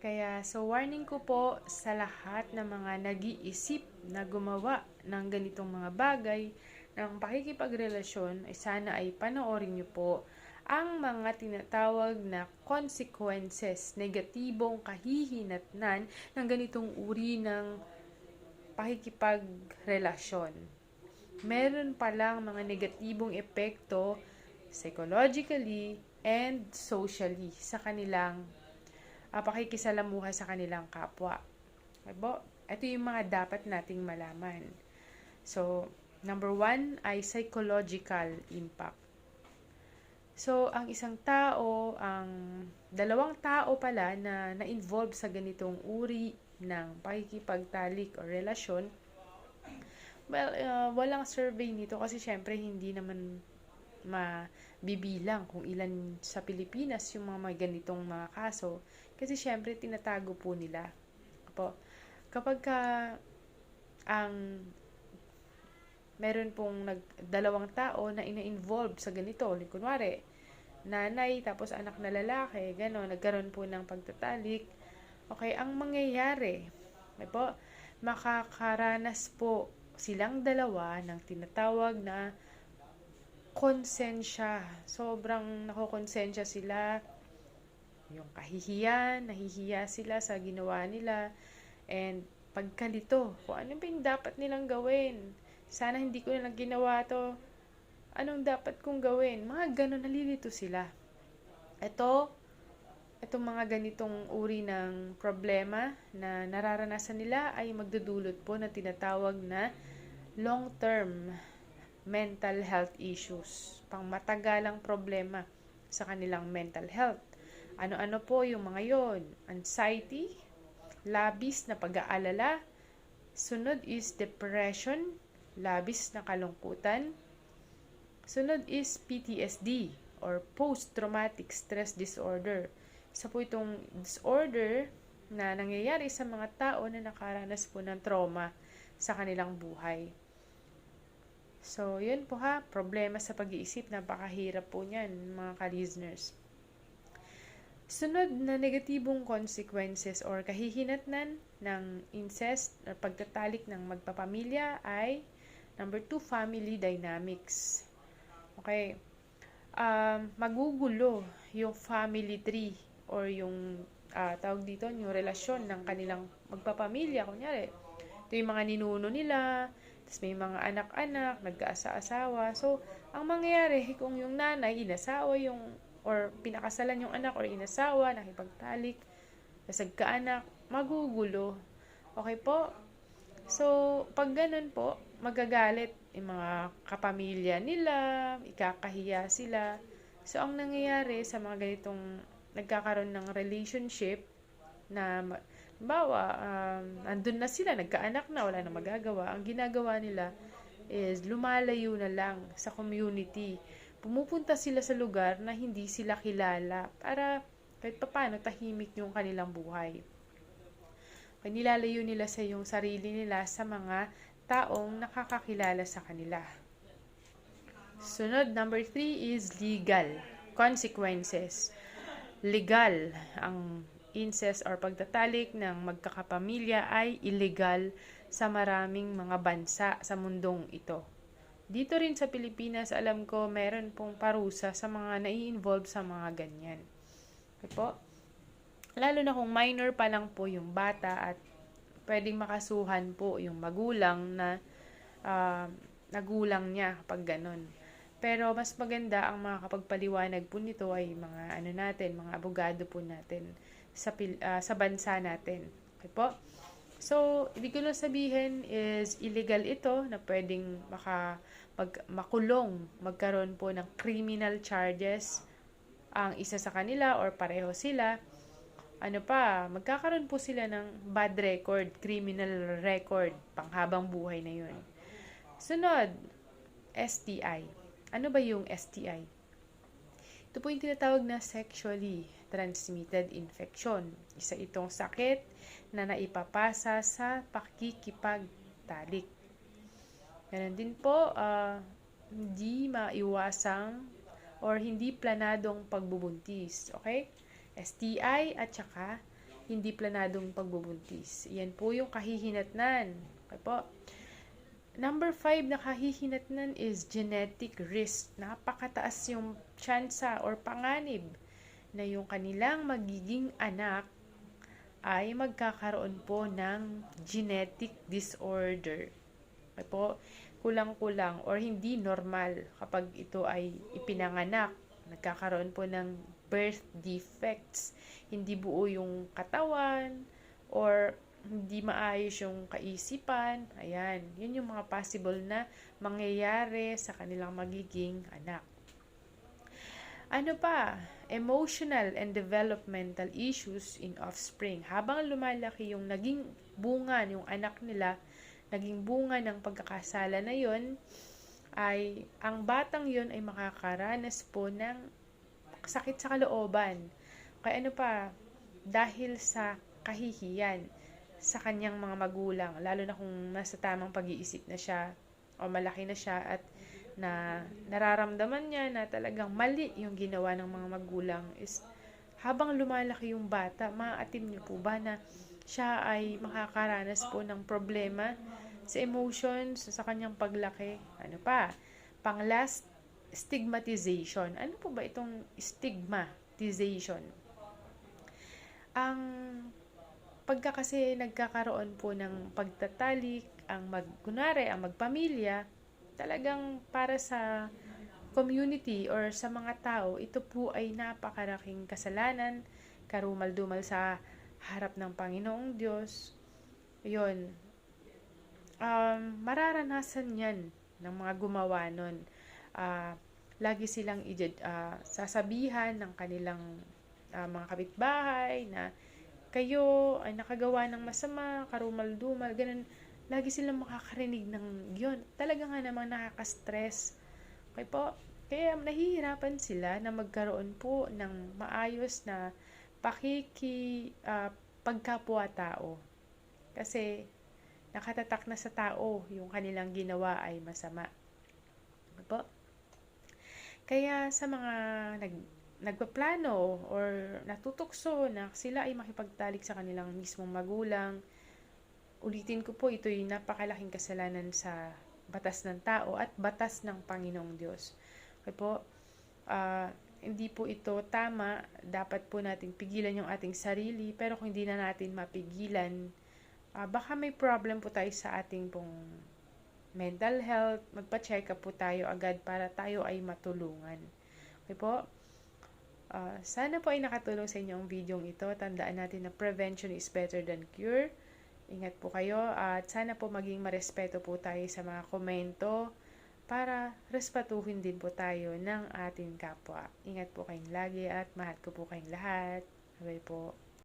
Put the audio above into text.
Kaya, so warning ko po sa lahat ng mga nag-iisip na gumawa ng ganitong mga bagay ng pakikipagrelasyon, ay sana ay panoorin niyo po ang mga tinatawag na consequences, negatibong kahihinatnan ng ganitong uri ng pakikipagrelasyon. Meron palang mga negatibong epekto psychologically and socially sa kanilang uh, pakikisalamuha sa kanilang kapwa. Diba? Ito yung mga dapat nating malaman. So, number one ay psychological impact. So, ang isang tao, ang dalawang tao pala na na-involve sa ganitong uri ng pakikipagtalik o relasyon, well, uh, walang survey nito kasi syempre hindi naman mabibilang kung ilan sa Pilipinas yung mga may ganitong mga kaso. Kasi syempre, tinatago po nila. Po, kapag ka ang meron pong nag, dalawang tao na ina-involve sa ganito, kunwari, nanay, tapos anak na lalaki, gano'n, nagkaroon po ng pagtatalik. Okay, ang mangyayari, may po, makakaranas po silang dalawa ng tinatawag na konsensya. Sobrang nakokonsensya sila. Yung kahihiyan, nahihiya sila sa ginawa nila. And pagkalito, kung ano ba yung dapat nilang gawin. Sana hindi ko nilang ginawa to. Anong dapat kong gawin? Mga ganon, nalilito sila. Ito, itong mga ganitong uri ng problema na nararanasan nila ay magdudulot po na tinatawag na long-term mental health issues, pang matagalang problema sa kanilang mental health. Ano-ano po yung mga yon? Anxiety, labis na pag-aalala, sunod is depression, labis na kalungkutan, sunod is PTSD or post-traumatic stress disorder. Isa po itong disorder na nangyayari sa mga tao na nakaranas po ng trauma sa kanilang buhay. So, yun po ha, problema sa pag-iisip, napakahirap po niyan, mga ka-listeners. Sunod na negatibong consequences or kahihinatnan ng incest or pagtatalik ng magpapamilya ay number two, family dynamics. Okay. Um, magugulo yung family tree or yung uh, tawag dito, yung relasyon ng kanilang magpapamilya. Kunyari, ito yung mga ninuno nila, tapos may mga anak-anak, nagkaasa-asawa. So, ang mangyayari, kung yung nanay, inasawa yung, or pinakasalan yung anak, or inasawa, nakipagtalik, tapos nagkaanak, magugulo. Okay po? So, pag ganun po, magagalit yung mga kapamilya nila, ikakahiya sila. So, ang nangyayari sa mga ganitong nagkakaroon ng relationship na Bawa, um, andun na sila, nagkaanak na, wala na magagawa. Ang ginagawa nila is lumalayo na lang sa community. Pumupunta sila sa lugar na hindi sila kilala para kahit paano tahimik yung kanilang buhay. Kaya nila sa yung sarili nila sa mga taong nakakakilala sa kanila. Sunod, number three is legal consequences. Legal ang incest or pagtatalik ng magkakapamilya ay illegal sa maraming mga bansa sa mundong ito. Dito rin sa Pilipinas, alam ko, meron pong parusa sa mga nai-involve sa mga ganyan. Okay po? Lalo na kung minor pa lang po yung bata at pwedeng makasuhan po yung magulang na uh, nagulang niya kapag ganon. Pero mas maganda ang mga kapagpaliwanag po nito ay mga ano natin, mga abogado po natin sa, uh, sa bansa natin. Okay po? So, ibig ko lang sabihin is illegal ito na pwedeng maka, mag, makulong, magkaroon po ng criminal charges ang isa sa kanila or pareho sila. Ano pa, magkakaroon po sila ng bad record, criminal record, panghabang buhay na yun. Sunod, STI. Ano ba yung STI? Ito po yung tinatawag na sexually transmitted infection. Isa itong sakit na naipapasa sa pakikipagtalik. Ganun din po, uh, hindi maiwasang or hindi planadong pagbubuntis. Okay? STI at saka hindi planadong pagbubuntis. Yan po yung kahihinatnan. Okay po. Number five na kahihinatnan is genetic risk. Napakataas yung tsansa or panganib na yung kanilang magiging anak ay magkakaroon po ng genetic disorder. Okay po, kulang-kulang or hindi normal kapag ito ay ipinanganak. Nagkakaroon po ng birth defects. Hindi buo yung katawan or hindi maayos yung kaisipan. Ayan, yun yung mga possible na mangyayari sa kanilang magiging anak. Ano pa? Emotional and developmental issues in offspring. Habang lumalaki yung naging bunga yung anak nila, naging bunga ng pagkakasala na yon ay ang batang yon ay makakaranas po ng sakit sa kalooban. Kaya ano pa, dahil sa kahihiyan sa kanyang mga magulang, lalo na kung nasa tamang pag-iisip na siya o malaki na siya at na nararamdaman niya na talagang mali yung ginawa ng mga magulang is habang lumalaki yung bata, maaatim niyo po ba na siya ay makakaranas po ng problema sa emotions, sa kanyang paglaki. Ano pa? Pang last, stigmatization. Ano po ba itong stigmatization? Ang pagka kasi nagkakaroon po ng pagtatalik, ang mag, kunwari, ang magpamilya, talagang para sa community or sa mga tao, ito po ay napakaraking kasalanan, karumal-dumal sa harap ng Panginoong Diyos. Yun. Um, mararanasan yan ng mga gumawa nun. Uh, lagi silang uh, sasabihan ng kanilang uh, mga kapitbahay na kayo ay nakagawa ng masama, karumal-dumal, ganun. Lagi silang makakarinig ng yun. Talaga nga namang nakaka-stress. Okay po? Kaya nahihirapan sila na magkaroon po ng maayos na pakiki uh, pagkapwa-tao. Kasi nakatatak na sa tao yung kanilang ginawa ay masama. Okay po? Kaya sa mga nag nagpaplano or natutukso na sila ay makipagtalik sa kanilang mismong magulang. Ulitin ko po, ito yung napakalaking kasalanan sa batas ng tao at batas ng Panginoong Diyos. Okay po, uh, hindi po ito tama. Dapat po nating pigilan yung ating sarili. Pero kung hindi na natin mapigilan, uh, baka may problem po tayo sa ating pong mental health. Magpa-check up po tayo agad para tayo ay matulungan. Okay po? Uh, sana po ay nakatulong sa inyo ang video ito. Tandaan natin na prevention is better than cure. Ingat po kayo at sana po maging marespeto po tayo sa mga komento para respatuhin din po tayo ng ating kapwa. Ingat po kayong lagi at mahal ko po kayong lahat. Bye po.